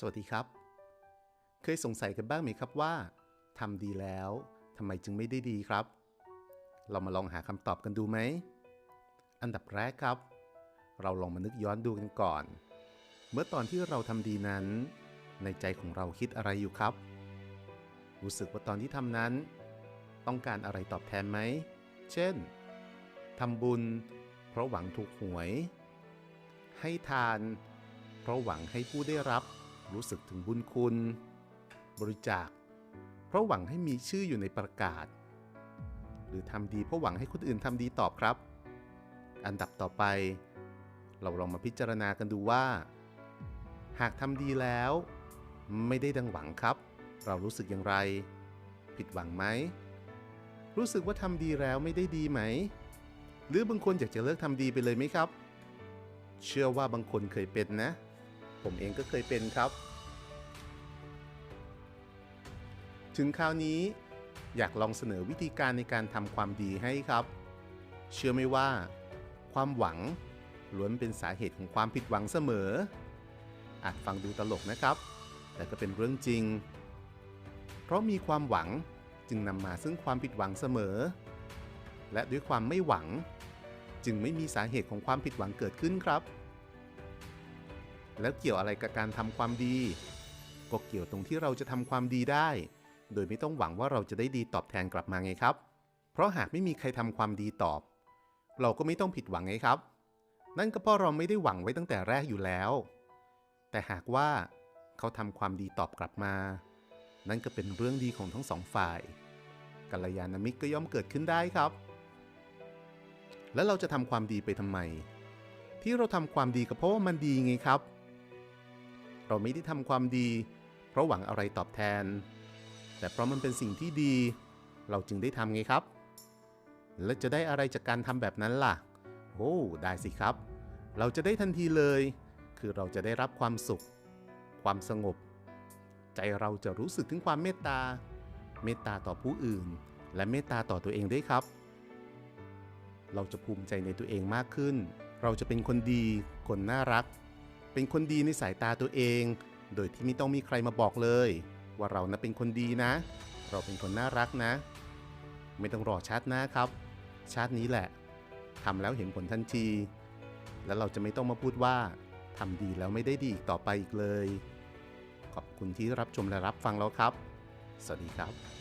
สวัสดีครับ เคยสงสัยกันบ้างไหมครับว่าทำดีแล้วทำไมจึงไม่ได้ดีครับ เรามาลองหาคำตอบกันดูไหม อันดับแรกครับ เราลองมานึกย้อนดูกันก่อน เมื่อตอนที่เราทำดีนั้น ในใจของเราคิดอะไรอยู่ครับ รู้สึกว่าตอนที่ทำนั้น ต้องการอะไรตอบแทนไหม เช่นทำบุญ เพราะหวังถูกหวย ให้ทาน เพราะหวังให้ผู้ได้รับ รู้สึกถึงบุญคุณ บริจาค เพราะหวังให้มีชื่ออยู่ในประกาศ หรือทำดีเพราะหวังให้คนอื่นทำดีตอบครับ อันดับต่อไป เราลองมาพิจารณากันดูว่า หากทำดีแล้ว ไม่ได้ดังหวังครับ เรารู้สึกอย่างไร ผิดหวังไหม รู้สึกว่าทำดีแล้วไม่ได้ดีไหม หรือบางคนอยากจะเลิกทำดีไปเลยไหมครับ เชื่อว่าบางคนเคยเป็นนะ ผมเองก็เคยเป็นครับ ถึงคราวนี้อยากลองเสนอวิธีการในการทำความดีให้ครับ เชื่อไหมว่า ความหวังล้วนเป็นสาเหตุของความผิดหวังเสมอ อาจฟังดูตลกนะครับ แต่ก็เป็นเรื่องจริง เพราะมีความหวังจึงนำมาซึ่งความผิดหวังเสมอ และด้วยความไม่หวัง จึงไม่มีสาเหตุของความผิดหวังเกิดขึ้นครับ แล้วเกี่ยวอะไรกับการทำความดี ก็เกี่ยวตรงที่เราจะทำความดีได้ โดยไม่ต้องหวังว่าเราจะได้ดีตอบแทนกลับมาไงครับ เพราะหากไม่มีใครทำความดีตอบ เราก็ไม่ต้องผิดหวังไงครับ นั่นก็เพราะเราไม่ได้หวังไว้ตั้งแต่แรกอยู่แล้ว แต่หากว่าเขาทำความดีตอบกลับมา นั่นก็เป็นเรื่องดีของทั้งสองฝ่ายกัลยาณมิตรก็ย่อมเกิดขึ้นได้ครับ แล้วเราจะทำความดีไปทำไม ที่เราทำความดีก็เพราะว่ามันดีไงครับ เราไม่ได้ทำความดี เพราะหวังอะไรตอบแทน แต่เพราะมันเป็นสิ่งที่ดี เราจึงได้ทำไงครับ และจะได้อะไรจากการทำแบบนั้นล่ะ โอ้ได้สิครับ เราจะได้ทันทีเลย คือเราจะได้รับความสุข ความสงบ ใจเราจะรู้สึกถึงความเมตตา เมตตาต่อผู้อื่น และเมตตาต่อตัวเองด้วยครับ เราจะภูมิใจในตัวเองมากขึ้น เราจะเป็นคนดี คนน่ารัก เป็นคนดีในสายตาตัวเอง โดยที่ไม่ต้องมีใครมาบอกเลย ว่าเรานะเป็นคนดีนะ เราเป็นคนน่ารักนะ ไม่ต้องรอชาติหน้าครับ ชาตินี้แหละทำแล้วเห็นผลทันที แล้วเราจะไม่ต้องมาพูดว่าทำดีแล้วไม่ได้ดีอีกต่อไปอีกเลย ขอบคุณที่รับชมและรับฟังแล้วครับ สวัสดีครับ